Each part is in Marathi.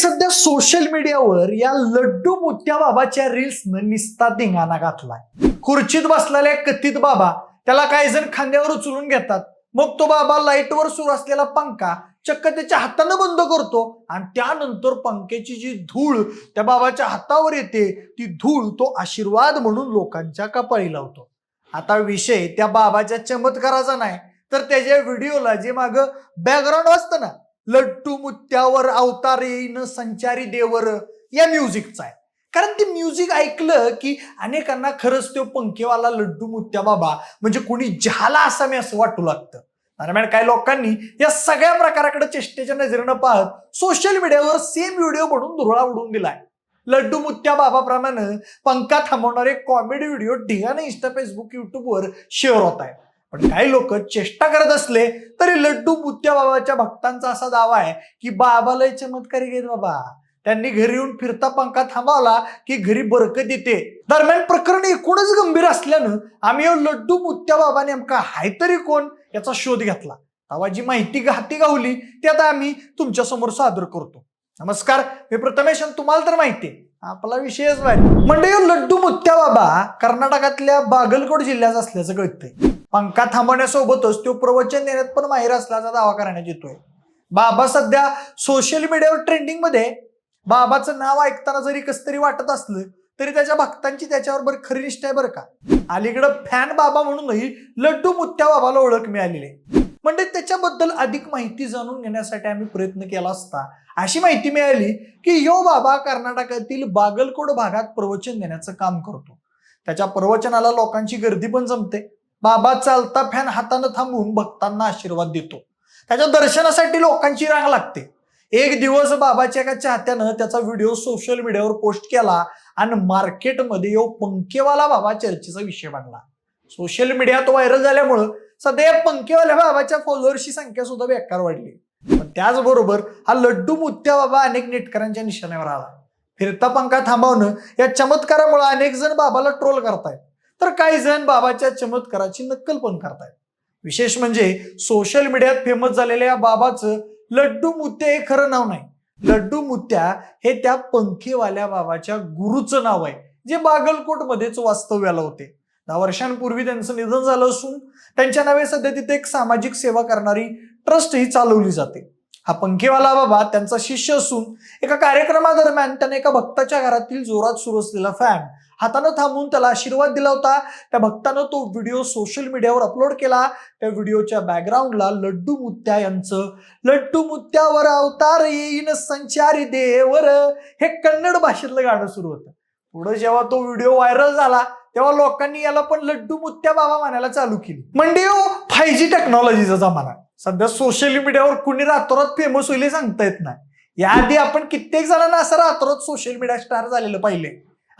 सध्या सोशल मीडियावर या लड्डू मोठ्या बाबाच्या रील्सनं निस्ता धिंगाणा घातलाय. खुर्चीत बसलेल्या कथित बाबा त्याला काही जण खांद्यावर उचलून घेतात. मग तो बाबा लाईटवर सुरू असलेला पंखा चक्क त्याच्या हातानं बंद करतो आणि त्यानंतर पंख्याची जी धूळ त्या बाबाच्या हातावर येते ती धूळ तो आशीर्वाद म्हणून लोकांच्या कपाळी लावतो. आता विषय त्या बाबाच्या चमत्काराचा नाही तर त्याच्या व्हिडिओला जे माग बॅकग्राऊंड असतं ना लट्टू मुत्यावर अवतार येईन संचारी देवर या म्युझिकचा आहे. कारण ते म्युझिक ऐकलं की अनेकांना खरंच तो पंखेवाला लड्डू मुत्या बाबा म्हणजे कोणी झाला असा मी असं वाटू लागतं. दरम्यान काही लोकांनी या सगळ्या प्रकाराकडे चेष्टेच्या नजरेनं पाहत सोशल मीडियावर सेम व्हिडिओ बनवून धुरळा उडून दिलाय. लड्डू मुत्या बाबाप्रमाणे पंखा थांबवणारे कॉमेडी व्हिडिओ ढिगाने इंस्टा फेसबुक युट्यूबवर शेअर होत आहे पण काही लोक चेष्टा करत असले तरी लड्डू बुत्त्या बाबाच्या भक्तांचा असा दावा आहे की बाबाला चमत्कारी घेत बाबा. त्यांनी घरी येऊन फिरता पंखा थांबवला की घरी बरकत येते. दरम्यान प्रकरण एकूणच गंभीर असल्यानं आम्ही हो लड्डू मुत्या बाबा नेमका हाय तरी कोण याचा शोध घेतला. तेव्हा जी माहिती हाती गावली ती आता आम्ही तुमच्यासमोर सादर करतो. नमस्कार मी प्रथमेश तुम्हाला तर माहिती आपला विषयच भारी म्हणजे हो लड्डू मुत्या बाबा कर्नाटकातल्या बागलकोट जिल्ह्यात असल्याचं कळतंय. पंखा थांबवण्यासोबतच तो प्रवचन देण्यात पण माहीर असल्याचा दावा करण्यात येतोय. बाबा सध्या सोशल मीडियावर ट्रेंडिंगमध्ये बाबाचं नाव ऐकताना जरी कस तरी वाटत असलं तरी त्याच्या भक्तांची त्याच्यावर बरं खरी निष्ठा आहे बरं का? अलीकडं फॅन बाबा म्हणूनही लड्डू मुत्या बाबाला ओळख मिळालेली आहे. म्हणजे त्याच्याबद्दल अधिक माहिती जाणून घेण्यासाठी आम्ही प्रयत्न केला असता अशी माहिती मिळाली की यो बाबा कर्नाटकातील बागलकोट भागात प्रवचन देण्याचं काम करतो. त्याच्या प्रवचनाला लोकांची गर्दी पण जमते. बाबा चालता फॅन हातानं थांबून भक्तांना आशीर्वाद देतो. त्याच्या दर्शनासाठी लोकांची रांग लागते. एक दिवस बाबाच्या एका चाहत्यानं त्याचा व्हिडिओ सोशल मीडियावर पोस्ट केला आणि मार्केटमध्ये यो पंखेवाला बाबा चर्चेचा विषय बनला सोशल मीडियात व्हायरल झाल्यामुळं सध्या या पंखेवाल्या बाबाच्या फॉलोअर्सची संख्या सुद्धा बेकार वाढली. पण त्याचबरोबर हा लड्डू मुत्या बाबा अनेक नेटकऱ्यांच्या निशाण्यावर आला. फिरता पंखा थांबवणं या चमत्कारामुळे अनेक जण बाबाला ट्रोल करतायत. तर काही जण बाबाच्या चमत्काराची नक्कल पण करतायत. विशेष म्हणजे सोशल मीडियात फेमस झालेल्या या बाबाचं लड्डू मुत्या हे खरं नाव नाही. लड्डू मुत्या हे त्या पंखेवाल्या बाबाच्या गुरुचं नाव आहे जे बागलकोटमध्येच वास्तव्याला होते. दहा वर्षांपूर्वी त्यांचं निधन झालं असून त्यांच्या नावे सध्या तिथे एक सामाजिक सेवा करणारी ट्रस्ट ही चालवली जाते. हा पंखेवाला बाबा त्यांचा शिष्य असून एका कार्यक्रमादरम्यान त्याने एका भक्ताच्या घरातील जोरात सुरू असलेला फॅन हातानं थांबून त्याला आशीर्वाद दिला होता. त्या भक्तानं तो व्हिडिओ सोशल मीडियावर अपलोड केला. त्या व्हिडिओच्या बॅकग्राऊंडला लड्डू मुत्या यांचं. लड्डू मुत्यावर अवतार येईन संचारी देवर. हे कन्नड भाषेतलं गाणं सुरू होतं. पुढे जेव्हा तो व्हिडिओ व्हायरल झाला तेव्हा लोकांनी याला पण लड्डू मुत्या बाबा म्हणायला चालू केली. म्हणजे फाय जी टेक्नॉलॉजीचा जमाना. सध्या सोशल मीडियावर कुणी रातोरात फेमस होईल सांगता येत नाही. याआधी आपण कित्येक जणांना असं रातोरात सोशल मीडिया स्टार झालेलं पाहिले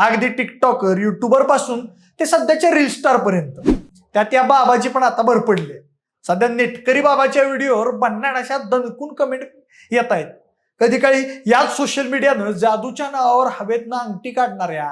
अगदी टिकटॉकर युट्यूबरपासून ते सध्याच्या रील स्टार पर्यंत. त्यात या बाबाजी पण आता भरपडले सध्या नेटकरी बाबाच्या व्हिडिओवर बन्नाड अशा दणकून कमेंट येत आहेत. कधी काळी याच सोशल मीडियानं जादूच्या नावावर हवेतनं अंगठी काढणाऱ्या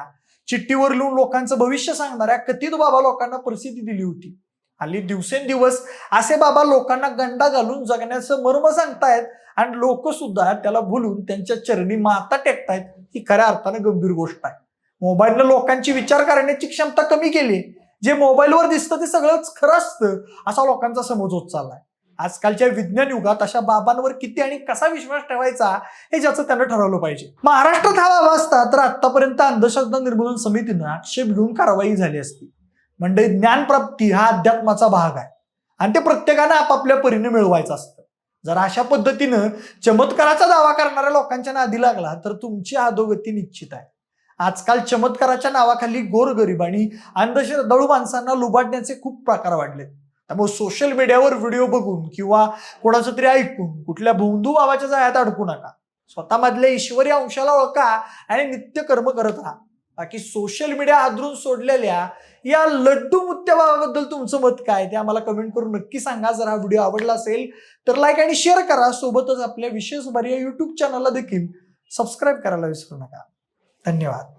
चिठ्ठीवर लिहून लोकांचं भविष्य सांगणाऱ्या कथित बाबा लोकांना प्रसिद्धी दिली होती. हल्ली दिवसेंदिवस असे बाबा लोकांना गंडा घालून जगण्याचं मर्म सांगतायत आणि लोक सुद्धा त्याला भुलून त्यांच्या चरणी माता टेकतायत ही खऱ्या अर्थानं गंभीर गोष्ट आहे. मोबाईलनं लोकांची विचार करण्याची क्षमता कमी केली. जे मोबाईलवर दिसतं ते सगळंच खरं असतं असा लोकांचा समज होत चाललाय. आजकालच्या विज्ञान युगात अशा बाबांवर किती आणि कसा विश्वास ठेवायचा हे ज्याचं त्यानं ठरवलं पाहिजे. महाराष्ट्रात हा बाबा असता तर आतापर्यंत अंधश्रद्धा निर्मूलन समितीनं आक्षेप घेऊन कारवाई झाली असती. म्हणजे ज्ञानप्राप्ती हा अध्यात्माचा भाग आहे. आणि ते प्रत्येकानं आपापल्या परीने मिळवायचं असतं. जर अशा पद्धतीनं चमत्काराचा दावा करणाऱ्या लोकांच्या नादी लागला तर तुमची अधोगती निश्चित आहे. आजकाल चमत्काराच्या नावाखाली गोरगरीब आणि अंधश्रद्धाळू माणसांना लुबाडण्याचे खूप प्रकार वाढले. त्यामुळे सोशल मीडियावर व्हिडिओ बघून किंवा कोणाचं तरी ऐकून कुठल्या भोंदू बाबाच्या जाळ्यात अडकू नका. स्वतःमधल्या ईश्वरी अंशाला ओळखा आणि नित्य कर्म करत राहा. बाकी सोशल मीडिया आदरून सोडलेल्या या लड्डू मुत्याबाबद्दल तुमचं मत काय ते आम्हाला कमेंट करून नक्की सांगा. जर हा व्हिडिओ आवडला असेल तर लाईक आणि शेअर करा. सोबतच आपल्या विशेष बऱ्या या युट्यूब चॅनलला देखील सबस्क्राईब करायला विसरू नका. धन्यवाद